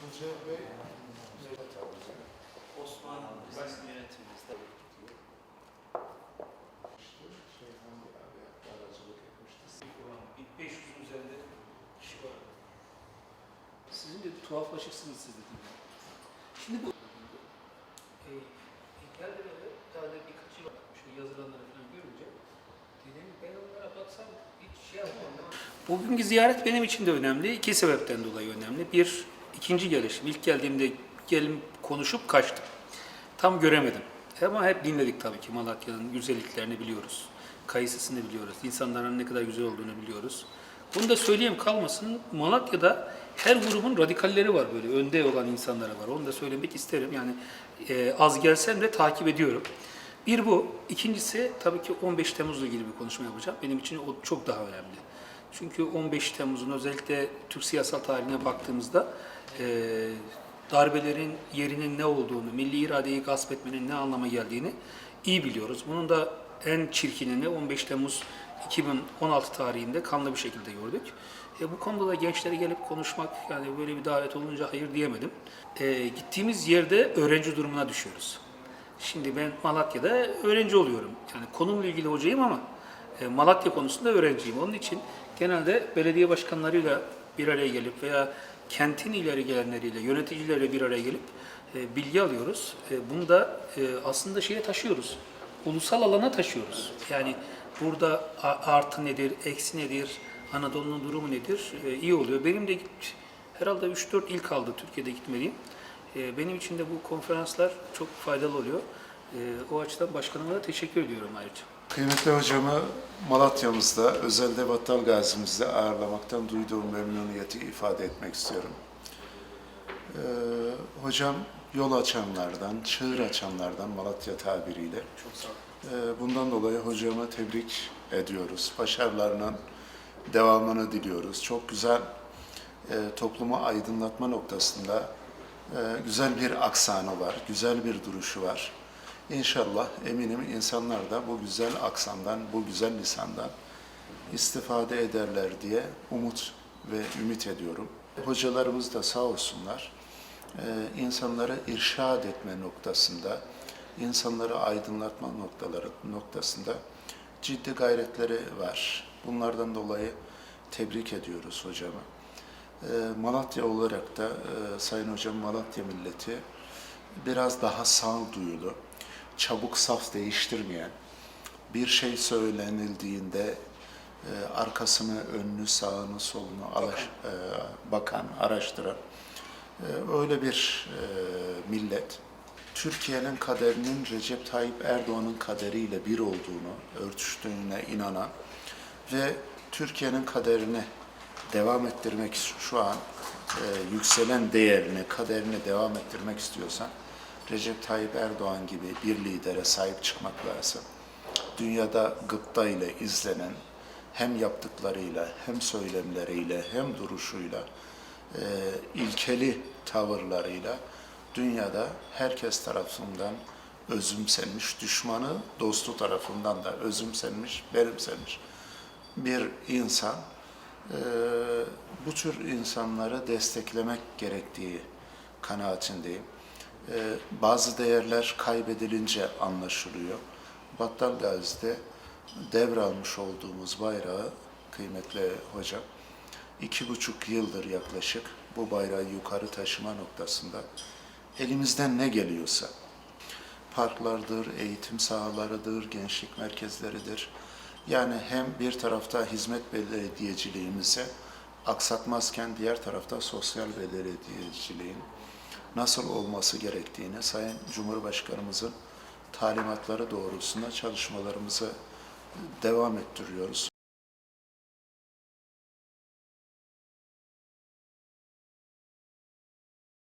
Tuncay Bey Osmanlı bizim yönetimimizde. işte şey hangi abi aracılık etmişti. 1500'ün üzerinde kişi var. Sizin de tuhaflaşırsınız siz dedim. ya. Şimdi bu e, heykelleri daha da birkaç yıl bakmış, o yazılanları falan görünce dedim ben onlara baksam hiç şey yapmam. Bugünkü ziyaret benim için de önemli. İki sebepten dolayı önemli. Bir, ikinci gelişim. İlk geldiğimde gelim konuşup kaçtım. Tam göremedim. Ama hep dinledik tabii ki Malatya'nın güzelliklerini biliyoruz. Kayısısını biliyoruz. İnsanların ne kadar güzel olduğunu biliyoruz. Bunu da söyleyeyim kalmasın. Malatya'da her grubun radikalleri var böyle. Önde olan insanları var. Onu da söylemek isterim. Yani e, az gelsem de takip ediyorum. Bir bu. İkincisi tabii ki 15 Temmuz'la ilgili bir konuşma yapacağım. Benim için o çok daha önemli. Çünkü 15 Temmuz'un özellikle Türk siyasal tarihine baktığımızda e, darbelerin yerinin ne olduğunu, milli iradeyi gasp etmenin ne anlama geldiğini iyi biliyoruz. Bunun da en çirkinini 15 Temmuz 2016 tarihinde kanlı bir şekilde gördük. E, bu konuda da gençlere gelip konuşmak, yani böyle bir davet olunca hayır diyemedim. E, gittiğimiz yerde öğrenci durumuna düşüyoruz. Şimdi ben Malatya'da öğrenci oluyorum. Yani konumla ilgili hocayım ama Malatya konusunda öğrenciyim. Onun için genelde belediye başkanlarıyla bir araya gelip veya kentin ileri gelenleriyle, yöneticilerle bir araya gelip e, bilgi alıyoruz. E, bunu da e, aslında şeye taşıyoruz. Ulusal alana taşıyoruz. Yani burada artı nedir, eksi nedir, Anadolu'nun durumu nedir e, iyi oluyor. Benim de herhalde 3-4 il kaldı Türkiye'de gitmediğim. E, benim için de bu konferanslar çok faydalı oluyor. E, o açıdan başkanıma da teşekkür ediyorum ayrıca. Kıymetli hocamı Malatya'mızda, özelde Battal Gazi'mizde ağırlamaktan duyduğum memnuniyeti ifade etmek istiyorum. Ee, hocam yol açanlardan, çığır açanlardan Malatya tabiriyle. Çok sağ olun. Ee, bundan dolayı hocamı tebrik ediyoruz. Başarılarının devamını diliyoruz. Çok güzel e, toplumu aydınlatma noktasında e, güzel bir aksanı var, güzel bir duruşu var. İnşallah eminim insanlar da bu güzel aksandan, bu güzel lisandan istifade ederler diye umut ve ümit ediyorum. Hocalarımız da sağ olsunlar e, insanları irşad etme noktasında, insanları aydınlatma noktaları noktasında ciddi gayretleri var. Bunlardan dolayı tebrik ediyoruz hocamı. E, Malatya olarak da e, Sayın Hocam Malatya milleti biraz daha sağduyulu, çabuk saf değiştirmeyen, bir şey söylenildiğinde e, arkasını, önünü, sağını, solunu alaş, e, bakan, araştıran e, öyle bir e, millet. Türkiye'nin kaderinin Recep Tayyip Erdoğan'ın kaderiyle bir olduğunu, örtüştüğüne inanan ve Türkiye'nin kaderini devam ettirmek şu an e, yükselen değerini, kaderini devam ettirmek istiyorsan Recep Tayyip Erdoğan gibi bir lidere sahip çıkmak lazım. Dünyada gıpta ile izlenen hem yaptıklarıyla hem söylemleriyle hem duruşuyla e, ilkeli tavırlarıyla dünyada herkes tarafından özümsenmiş, düşmanı dostu tarafından da özümsenmiş, benimsenmiş bir insan. E, bu tür insanları desteklemek gerektiği kanaatindeyim. E, bazı değerler kaybedilince anlaşılıyor. Battal Gazi'de devralmış olduğumuz bayrağı kıymetli hocam iki buçuk yıldır yaklaşık bu bayrağı yukarı taşıma noktasında elimizden ne geliyorsa parklardır, eğitim sahalarıdır, gençlik merkezleridir. Yani hem bir tarafta hizmet belediyeciliğimize aksatmazken diğer tarafta sosyal belediyeciliğin nasıl olması gerektiğini Sayın Cumhurbaşkanımızın talimatları doğrultusunda çalışmalarımızı devam ettiriyoruz.